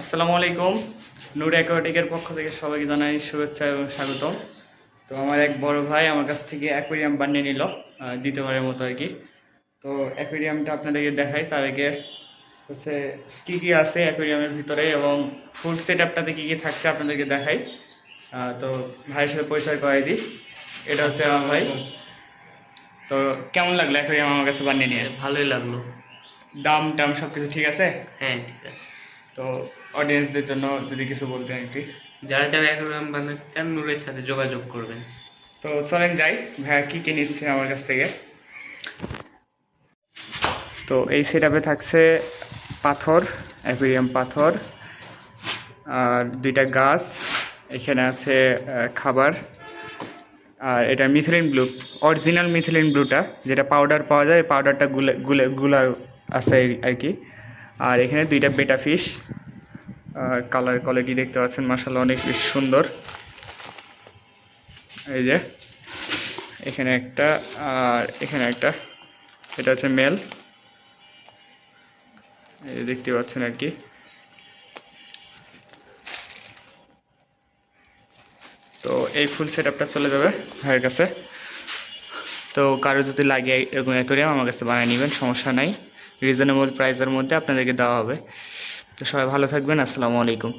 আসসালামু আলাইকুম। নূর অ্যাকোয়াটিকের পক্ষ থেকে সবাইকে জানাই শুভেচ্ছা এবং স্বাগতম। তো আমার এক বড় ভাই আমার কাছ থেকে অ্যাকোয়ারিয়াম বানিয়ে নিল দ্বিতীয়বারের মতো আর কি। তো অ্যাকোয়ারিয়ামটা আপনাদেরকে দেখাই তার আগে হচ্ছে কী কী আছে অ্যাকোয়ারিয়ামের ভিতরে এবং ফুল সেট আপটাতে কী কী থাকছে আপনাদেরকে দেখাই। তো ভাইয়ের সাথে পরিচয় করাই দিই। এটা হচ্ছে আমার ভাই। তো কেমন লাগল অ্যাকোয়ারিয়াম আমার কাছে বানিয়ে নিয়ে? ভালোই লাগল। দাম টাম সব কিছু ঠিক আছে? হ্যাঁ ঠিক আছে। তো অডিয়েন্সদের জন্য যদি কিছু বলতেন একটু যারা যারা অ্যাকোয়ারিয়াম বানাতে চান নূরের সাথে যোগাযোগ করবেন। তো চলেন যাই ভাইয়া কী কী নিচ্ছে আমার কাছ থেকে? তো এই সেট থাকছে পাথর অ্যাকুরিয়াম পাথর আর দুইটা গাছ এখানে আছে খাবার আর এটা মিথিলিন ব্লু অরিজিনাল মিথিলিন ব্লুটা যেটা পাউডার পাওয়া যায় পাউডারটা গুলে গুলে গুলা আছে আর কি। আর এখানে দুইটা বেটা ফিশ কালার কোয়ালিটি দেখতে পাচ্ছেন মাসাল্লাহ অনেক বেশ সুন্দর। এই যে, এখানে একটা, আর এখানে একটা, এটা হচ্ছে মেল এই দেখতে পাচ্ছেন আর কি। তো এই ফুল সেট আপটা চলে যাবে ভাইয়ের কাছে। তো কারও যদি লাগে এরকম অ্যাকোরিয়াম আমার কাছে বানিয়ে নেবেন, সমস্যা নাই। রিজনেবল প্রাইসের মধ্যে আপনাদেরকে দেওয়া হবে। তো সবাই ভালো থাকবেন আসসালামু আলাইকুম।